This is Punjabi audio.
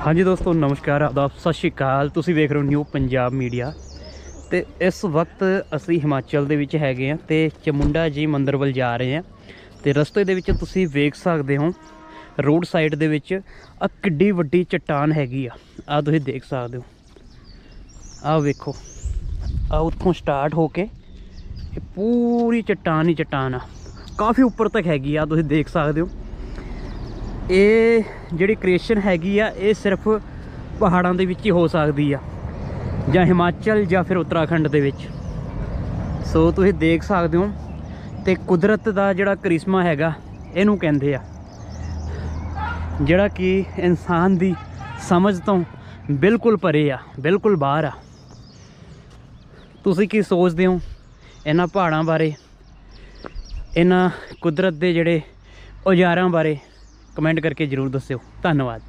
ਹਾਂਜੀ ਦੋਸਤੋ, ਨਮਸਕਾਰ, ਆਦਾਬ, ਸਤਿ ਸ਼੍ਰੀ ਅਕਾਲ। ਤੁਸੀਂ ਵੇਖ ਰਹੇ ਹੋ ਨਿਊ ਪੰਜਾਬ ਮੀਡੀਆ। ਤੇ ਇਸ ਵਕਤ ਅਸੀਂ ਹਿਮਾਚਲ ਦੇ ਵਿੱਚ ਹੈਗੇ ਆ ਤੇ ਚਮੁੰਡਾ ਜੀ ਮੰਦਿਰ ਵੱਲ ਜਾ ਰਹੇ ਆ ਤੇ ਰਸਤੇ ਦੇ ਵਿੱਚ ਤੁਸੀਂ ਵੇਖ ਸਕਦੇ ਹੋ, ਰੋਡ ਸਾਈਡ ਦੇ ਵਿੱਚ ਆ ਕਿੱਡੀ ਵੱਡੀ ਚਟਾਨ ਹੈਗੀ ਆ। ਆ ਤੁਸੀਂ ਦੇਖ ਸਕਦੇ ਹੋ। ਆ ਵੇਖੋ ਆ ਉੱਥੋਂ ਸਟਾਰਟ ਹੋ ਕੇ ਇਹ ਪੂਰੀ ਚਟਾਨ ਹੀ ਚਟਾਨ ਆ। ਕਾਫੀ ਉੱਪਰ ਤੱਕ ਹੈਗੀ ਆ ਤੁਸੀਂ ਦੇਖ ਸਕਦੇ ਹੋ। ਇਹ ਜਿਹੜੀ ਕ੍ਰੀਏਸ਼ਨ ਹੈਗੀ ਆ, ਇਹ ਸਿਰਫ ਪਹਾੜਾਂ ਦੇ ਵਿੱਚ ਹੀ ਹੋ ਸਕਦੀ ਆ। ਜਾਂ ਹਿਮਾਚਲ ਜਾਂ ਫਿਰ ਉੱਤਰਾਖੰਡ ਦੇ ਵਿੱਚ। ਸੋ ਤੁਸੀਂ ਦੇਖ ਸਕਦੇ ਹੋ ਤੇ ਕੁਦਰਤ ਦਾ ਜਿਹੜਾ ਕਰਿਸ਼ਮਾ ਹੈਗਾ, ਇਹਨੂੰ ਕਹਿੰਦੇ ਆ। ਜਿਹੜਾ ਕਿ ਇਨਸਾਨ ਦੀ ਸਮਝ ਤੋਂ ਬਿਲਕੁਲ ਪਰੇ ਆ, ਬਿਲਕੁਲ ਬਾਹਰ ਆ। ਤੁਸੀਂ ਕੀ ਸੋਚਦੇ ਹੋ ਇਹਨਾਂ ਪਹਾੜਾਂ ਬਾਰੇ? ਇਹਨਾਂ ਕੁਦਰਤ ਦੇ ਜਿਹੜੇ ਔਜ਼ਾਰਾਂ ਬਾਰੇ? ਕਮੈਂਟ ਕਰਕੇ ਜਰੂਰ ਦੱਸਿਓ। ਧੰਨਵਾਦ।